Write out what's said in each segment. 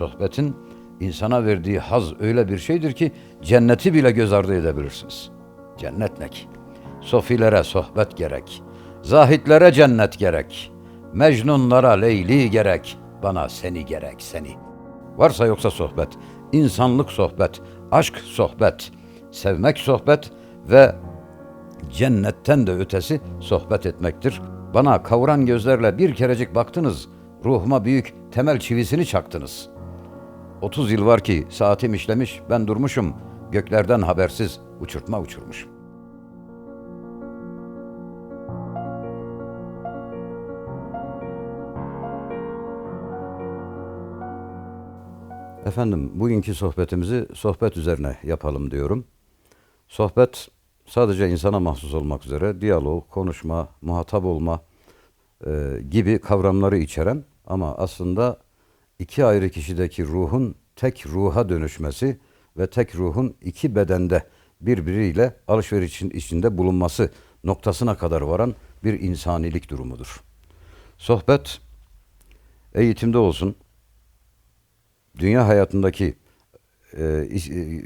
sohbetin insana verdiği haz öyle bir şeydir ki cenneti bile göz ardı edebilirsiniz. Cennet ne ki? Sofilere sohbet gerek. Zahitlere cennet gerek. Mecnunlara Leyli gerek. Bana seni gerek seni. Varsa yoksa sohbet, insanlık sohbet, aşk sohbet, sevmek sohbet ve cennetten de ötesi sohbet etmektir. Bana kavuran gözlerle bir kerecik baktınız, ruhuma büyük temel çivisini çaktınız. 30 yıl var ki saatim işlemiş, ben durmuşum, göklerden habersiz uçurtma uçurmuşum. Efendim, bugünkü sohbetimizi sohbet üzerine yapalım diyorum. Sohbet sadece insana mahsus olmak üzere diyalog, konuşma, muhatap olma e, gibi kavramları içeren ama aslında iki ayrı kişideki ruhun tek ruha dönüşmesi ve tek ruhun iki bedende birbiriyle alışverişin içinde bulunması noktasına kadar varan bir insanilik durumudur. Sohbet eğitimde olsun, dünya hayatındaki e, e,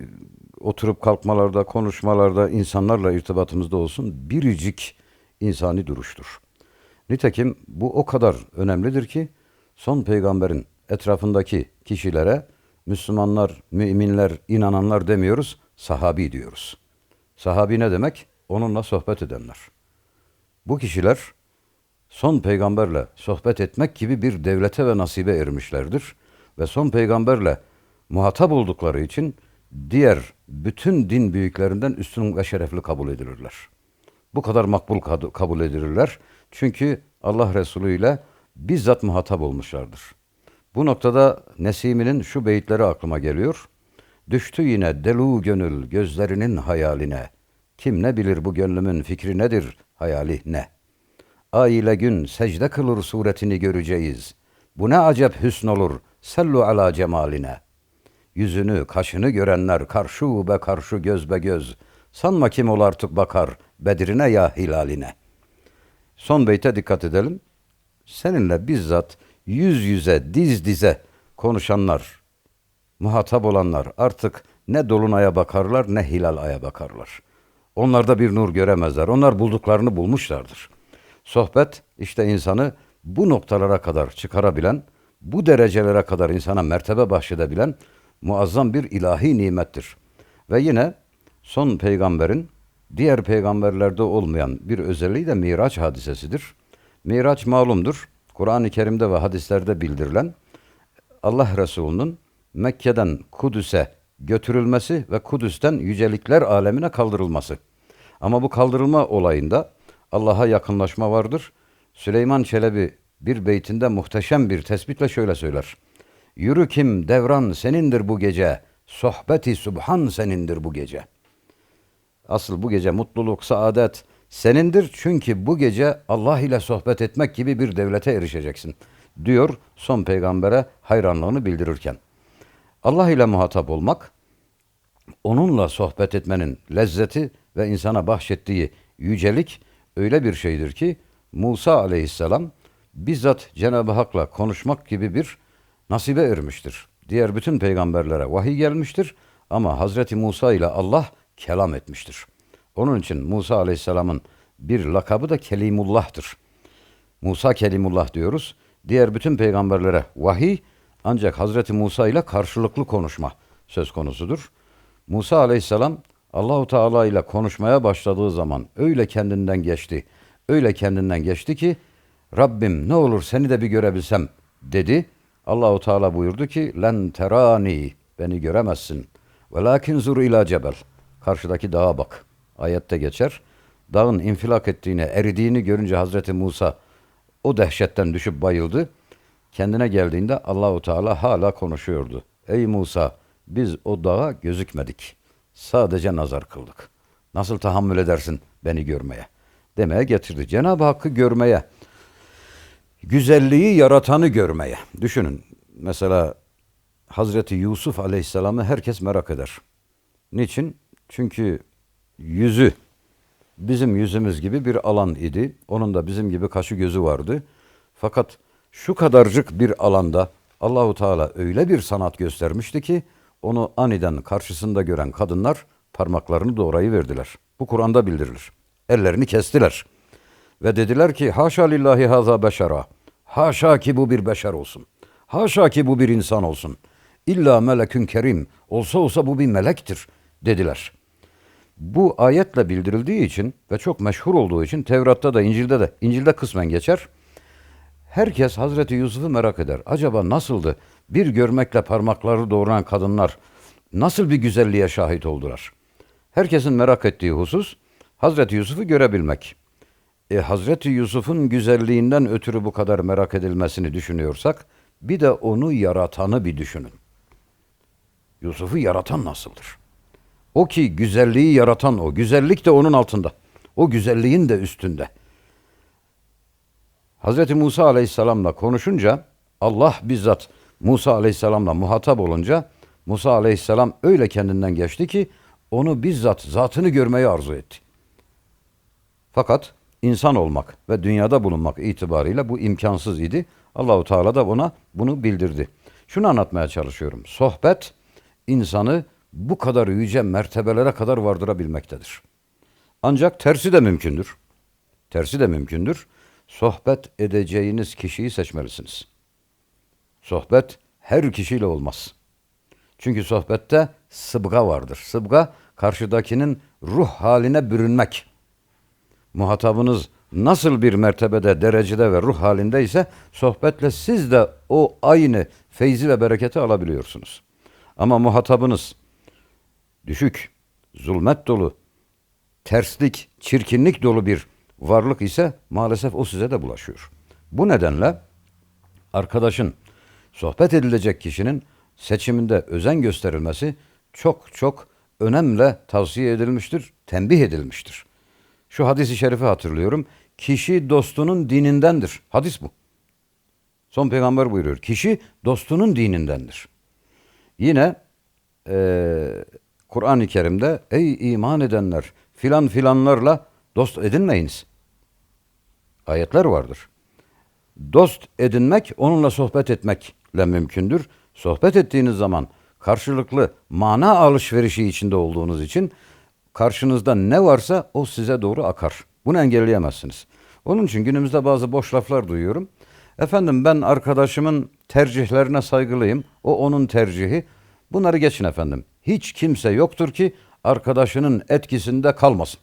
oturup kalkmalarda, konuşmalarda, insanlarla irtibatımızda olsun biricik insani duruştur. Nitekim bu o kadar önemlidir ki son peygamberin etrafındaki kişilere Müslümanlar, müminler, inananlar demiyoruz, sahabi diyoruz. Sahabi ne demek? Onunla sohbet edenler. Bu kişiler son peygamberle sohbet etmek gibi bir devlete ve nasibe ermişlerdir. Ve son peygamberle muhatap oldukları için diğer bütün din büyüklerinden üstün ve şerefli kabul edilirler. Bu kadar makbul kabul edilirler. Çünkü Allah Resulü ile bizzat muhatap olmuşlardır. Bu noktada Nesimi'nin şu beyitleri aklıma geliyor. Düştü yine delu gönül gözlerinin hayaline. Kim ne bilir bu gönlümün fikri nedir, hayali ne?'' Ay ile gün secde kılır suretini göreceğiz. Bu ne acep hüsn olur, sellu ala cemaline. Yüzünü, kaşını görenler karşı be karşı göz be göz. Sanma kim ol artık bakar, bedirine ya hilaline. Son beyte dikkat edelim. Seninle bizzat yüz yüze, diz dize konuşanlar, muhatap olanlar artık ne dolunaya bakarlar ne hilal aya bakarlar. Onlarda bir nur göremezler. Onlar bulduklarını bulmuşlardır. Sohbet işte insanı bu noktalara kadar çıkarabilen, bu derecelere kadar insana mertebe bahşedebilen muazzam bir ilahi nimettir. Ve yine son peygamberin diğer peygamberlerde olmayan bir özelliği de Miraç hadisesidir. Miraç malumdur. Kur'an-ı Kerim'de ve hadislerde bildirilen Allah Resulü'nün Mekke'den Kudüs'e götürülmesi ve Kudüs'ten yücelikler alemine kaldırılması. Ama bu kaldırılma olayında Allah'a yakınlaşma vardır. Süleyman Çelebi bir beytinde muhteşem bir tespitle şöyle söyler. Yürü kim devran senindir bu gece, sohbeti subhan senindir bu gece. Asıl bu gece mutluluk, saadet senindir çünkü bu gece Allah ile sohbet etmek gibi bir devlete erişeceksin diyor son peygambere hayranlığını bildirirken. Allah ile muhatap olmak, onunla sohbet etmenin lezzeti ve insana bahşettiği yücelik öyle bir şeydir ki Musa aleyhisselam bizzat Cenab-ı Hak'la konuşmak gibi bir nasibe ermiştir. Diğer bütün peygamberlere vahiy gelmiştir ama Hazreti Musa ile Allah kelam etmiştir. Onun için Musa aleyhisselamın bir lakabı da Kelimullah'tır. Musa Kelimullah diyoruz. Diğer bütün peygamberlere vahiy ancak Hazreti Musa ile karşılıklı konuşma söz konusudur. Musa aleyhisselam Allahu Teala ile konuşmaya başladığı zaman öyle kendinden geçti. Öyle kendinden geçti ki Rabbim ne olur seni de bir görebilsem dedi. Allahu Teala buyurdu ki len terani beni göremezsin. Velakin zur ila cebel. Karşıdaki dağa bak. Ayette geçer. Dağın infilak ettiğini, eridiğini görünce Hazreti Musa o dehşetten düşüp bayıldı. Kendine geldiğinde Allahu Teala hala konuşuyordu. Ey Musa biz o dağa gözükmedik. Sadece nazar kıldık. Nasıl tahammül edersin beni görmeye? Demeye getirdi. Cenab-ı Hakk'ı görmeye, güzelliği yaratanı görmeye. Düşünün mesela Hazreti Yusuf Aleyhisselam'ı herkes merak eder. Niçin? Çünkü yüzü bizim yüzümüz gibi bir alan idi. Onun da bizim gibi kaşı gözü vardı. Fakat şu kadarcık bir alanda Allahu Teala öyle bir sanat göstermişti ki onu aniden karşısında gören kadınlar parmaklarını doğrayı verdiler. Bu Kur'an'da bildirilir. Ellerini kestiler. Ve dediler ki haşa lillahi haza beşera. Haşa ki bu bir beşer olsun. Haşa ki bu bir insan olsun. İlla melekün kerim. Olsa olsa bu bir melektir dediler. Bu ayetle bildirildiği için ve çok meşhur olduğu için Tevrat'ta da İncil'de de İncil'de kısmen geçer. Herkes Hazreti Yusuf'u merak eder. Acaba nasıldı? Bir görmekle parmakları doğuran kadınlar nasıl bir güzelliğe şahit oldular? Herkesin merak ettiği husus Hazreti Yusuf'u görebilmek. E, Hazreti Yusuf'un güzelliğinden ötürü bu kadar merak edilmesini düşünüyorsak bir de onu yaratanı bir düşünün. Yusuf'u yaratan nasıldır? O ki güzelliği yaratan o. Güzellik de onun altında. O güzelliğin de üstünde. Hz. Musa aleyhisselamla konuşunca Allah bizzat Musa aleyhisselamla muhatap olunca Musa aleyhisselam öyle kendinden geçti ki onu bizzat zatını görmeyi arzu etti. Fakat insan olmak ve dünyada bulunmak itibariyle bu imkansız idi. Allahu Teala da ona bunu bildirdi. Şunu anlatmaya çalışıyorum. Sohbet insanı bu kadar yüce mertebelere kadar vardırabilmektedir. Ancak tersi de mümkündür. Tersi de mümkündür. Sohbet edeceğiniz kişiyi seçmelisiniz. Sohbet her kişiyle olmaz. Çünkü sohbette sıbga vardır. Sıbga karşıdakinin ruh haline bürünmek. Muhatabınız nasıl bir mertebede, derecede ve ruh halindeyse sohbetle siz de o aynı feyzi ve bereketi alabiliyorsunuz. Ama muhatabınız düşük, zulmet dolu, terslik, çirkinlik dolu bir varlık ise maalesef o size de bulaşıyor. Bu nedenle arkadaşın, sohbet edilecek kişinin seçiminde özen gösterilmesi çok çok önemle tavsiye edilmiştir, tembih edilmiştir. Şu hadisi şerifi hatırlıyorum. Kişi dostunun dinindendir. Hadis bu. Son peygamber buyuruyor. Kişi dostunun dinindendir. Yine e, Kur'an-ı Kerim'de ey iman edenler filan filanlarla dost edinmeyiniz. Ayetler vardır. Dost edinmek onunla sohbet etmekle mümkündür. Sohbet ettiğiniz zaman karşılıklı mana alışverişi içinde olduğunuz için karşınızda ne varsa o size doğru akar. Bunu engelleyemezsiniz. Onun için günümüzde bazı boş laflar duyuyorum. Efendim ben arkadaşımın tercihlerine saygılıyım. O onun tercihi. Bunları geçin efendim. Hiç kimse yoktur ki arkadaşının etkisinde kalmasın.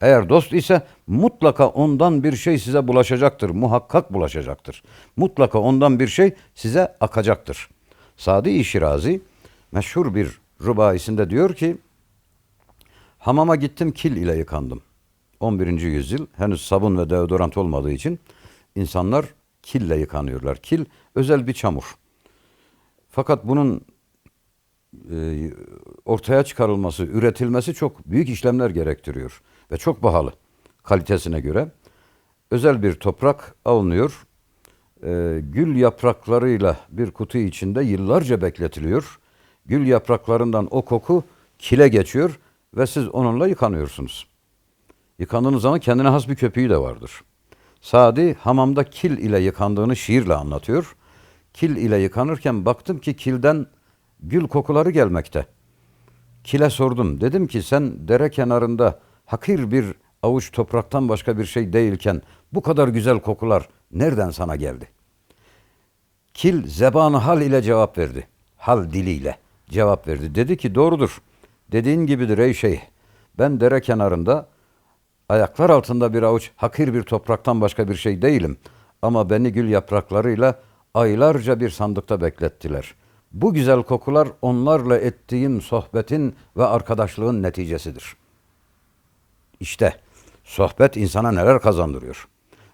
Eğer dost ise mutlaka ondan bir şey size bulaşacaktır. Muhakkak bulaşacaktır. Mutlaka ondan bir şey size akacaktır. Sadi Şirazi meşhur bir rubaisinde diyor ki Hamama gittim kil ile yıkandım. 11. yüzyıl henüz sabun ve deodorant olmadığı için insanlar kille yıkanıyorlar. Kil özel bir çamur. Fakat bunun e, ortaya çıkarılması, üretilmesi çok büyük işlemler gerektiriyor ve çok pahalı kalitesine göre. Özel bir toprak alınıyor, e, gül yapraklarıyla bir kutu içinde yıllarca bekletiliyor. Gül yapraklarından o koku kile geçiyor ve siz onunla yıkanıyorsunuz. Yıkandığınız zaman kendine has bir köpüğü de vardır. Sadi hamamda kil ile yıkandığını şiirle anlatıyor. Kil ile yıkanırken baktım ki kilden gül kokuları gelmekte. Kile sordum. Dedim ki sen dere kenarında hakir bir avuç topraktan başka bir şey değilken bu kadar güzel kokular nereden sana geldi? Kil zebanı hal ile cevap verdi. Hal diliyle cevap verdi. Dedi ki doğrudur. Dediğin gibidir ey şeyh. Ben dere kenarında ayaklar altında bir avuç hakir bir topraktan başka bir şey değilim. Ama beni gül yapraklarıyla aylarca bir sandıkta beklettiler. Bu güzel kokular onlarla ettiğim sohbetin ve arkadaşlığın neticesidir. İşte sohbet insana neler kazandırıyor.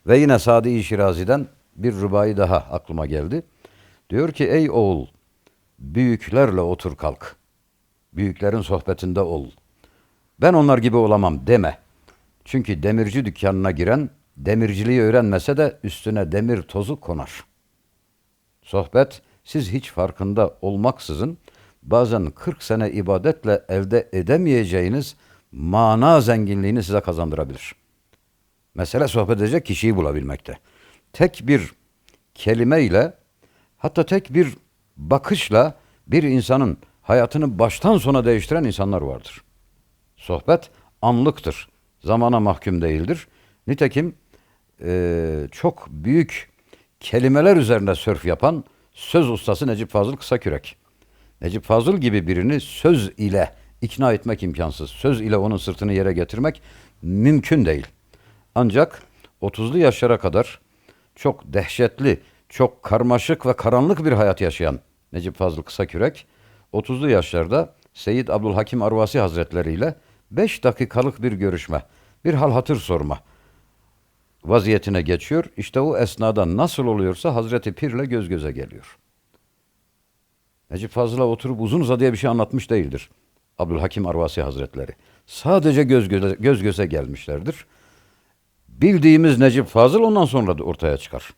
Ve yine Sadi Şirazi'den bir rubayı daha aklıma geldi. Diyor ki ey oğul büyüklerle otur kalk. Büyüklerin sohbetinde ol. Ben onlar gibi olamam deme. Çünkü demirci dükkanına giren demirciliği öğrenmese de üstüne demir tozu konar. Sohbet siz hiç farkında olmaksızın bazen 40 sene ibadetle elde edemeyeceğiniz mana zenginliğini size kazandırabilir. Mesele sohbet edecek kişiyi bulabilmekte. Tek bir kelime ile Hatta tek bir bakışla bir insanın hayatını baştan sona değiştiren insanlar vardır. Sohbet anlıktır. Zamana mahkum değildir. Nitekim eee, çok büyük kelimeler üzerinde sörf yapan söz ustası Necip Fazıl Kısakürek. Necip Fazıl gibi birini söz ile ikna etmek imkansız. Söz ile onun sırtını yere getirmek mümkün değil. Ancak 30'lu yaşlara kadar çok dehşetli, çok karmaşık ve karanlık bir hayat yaşayan Necip Fazıl Kısakürek 30'lu yaşlarda Seyyid Abdülhakim Arvasi Hazretleri ile 5 dakikalık bir görüşme, bir hal hatır sorma vaziyetine geçiyor. İşte o esnada nasıl oluyorsa Hazreti Pir'le göz göze geliyor. Necip Fazıl'a oturup uzun uzadıya bir şey anlatmış değildir. Abdülhakim Arvasi Hazretleri. Sadece göz göze, göz göze gelmişlerdir. Bildiğimiz Necip Fazıl ondan sonra da ortaya çıkar.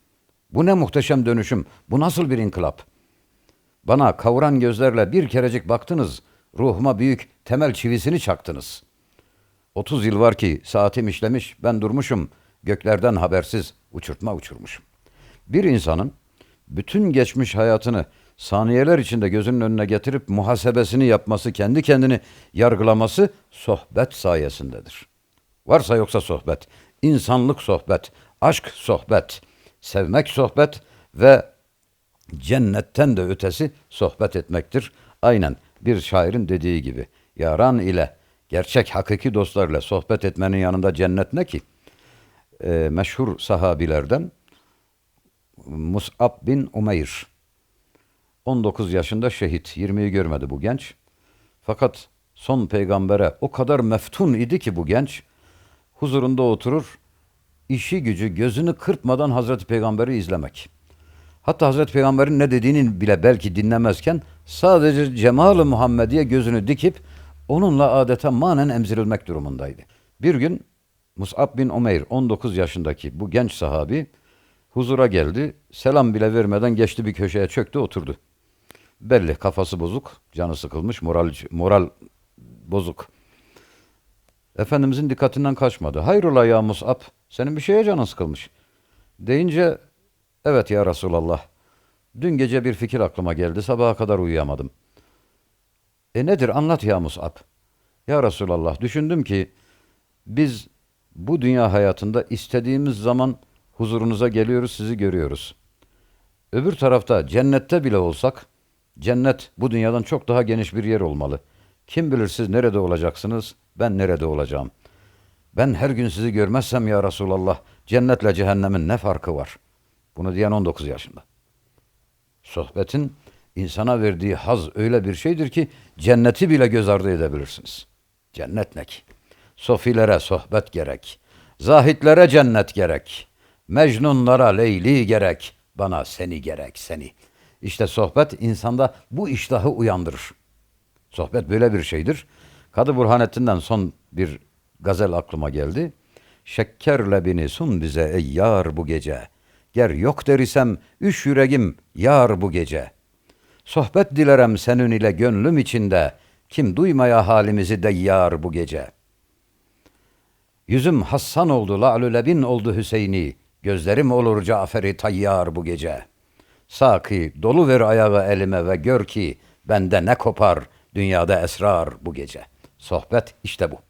Bu ne muhteşem dönüşüm, bu nasıl bir inkılap? Bana kavuran gözlerle bir kerecik baktınız, ruhuma büyük temel çivisini çaktınız. 30 yıl var ki saatim işlemiş, ben durmuşum, göklerden habersiz uçurtma uçurmuşum. Bir insanın bütün geçmiş hayatını saniyeler içinde gözünün önüne getirip muhasebesini yapması, kendi kendini yargılaması sohbet sayesindedir. Varsa yoksa sohbet, insanlık sohbet, aşk sohbet, sevmek sohbet ve cennetten de ötesi sohbet etmektir. Aynen bir şairin dediği gibi yaran ile gerçek hakiki dostlarla sohbet etmenin yanında cennet ne ki? Ee, meşhur sahabilerden Mus'ab bin Umeyr 19 yaşında şehit. 20'yi görmedi bu genç. Fakat son peygambere o kadar meftun idi ki bu genç huzurunda oturur işi gücü gözünü kırpmadan Hazreti Peygamber'i izlemek. Hatta Hazreti Peygamber'in ne dediğini bile belki dinlemezken sadece cemal-i Muhammediye gözünü dikip onunla adeta manen emzirilmek durumundaydı. Bir gün Mus'ab bin Umeyr 19 yaşındaki bu genç sahabi huzura geldi. Selam bile vermeden geçti bir köşeye çöktü oturdu. Belli kafası bozuk, canı sıkılmış, moral moral bozuk. Efendimizin dikkatinden kaçmadı. Hayrola ya Mus'ab, senin bir şeye canın sıkılmış. Deyince, evet ya Resulallah, dün gece bir fikir aklıma geldi, sabaha kadar uyuyamadım. E nedir anlat ya Mus'ab. Ya Resulallah, düşündüm ki, biz bu dünya hayatında istediğimiz zaman huzurunuza geliyoruz, sizi görüyoruz. Öbür tarafta cennette bile olsak, cennet bu dünyadan çok daha geniş bir yer olmalı. Kim bilir siz nerede olacaksınız, ben nerede olacağım. Ben her gün sizi görmezsem ya Resulallah, cennetle cehennemin ne farkı var? Bunu diyen 19 yaşında. Sohbetin insana verdiği haz öyle bir şeydir ki cenneti bile göz ardı edebilirsiniz. Cennet ne ki? Sofilere sohbet gerek. Zahitlere cennet gerek. Mecnunlara Leyli gerek. Bana seni gerek seni. İşte sohbet insanda bu iştahı uyandırır. Sohbet böyle bir şeydir. Kadı Burhanettin'den son bir gazel aklıma geldi. Şekkerle beni sun bize ey yar bu gece. Ger yok der isem üç yüreğim yar bu gece. Sohbet dilerem senin ile gönlüm içinde. Kim duymaya halimizi de yar bu gece. Yüzüm Hassan oldu, la'lülebin oldu Hüseyin'i. Gözlerim olur Cafer'i tayyar bu gece. Saki dolu ver ayağı elime ve gör ki bende ne kopar dünyada esrar bu gece. Sohbet işte bu.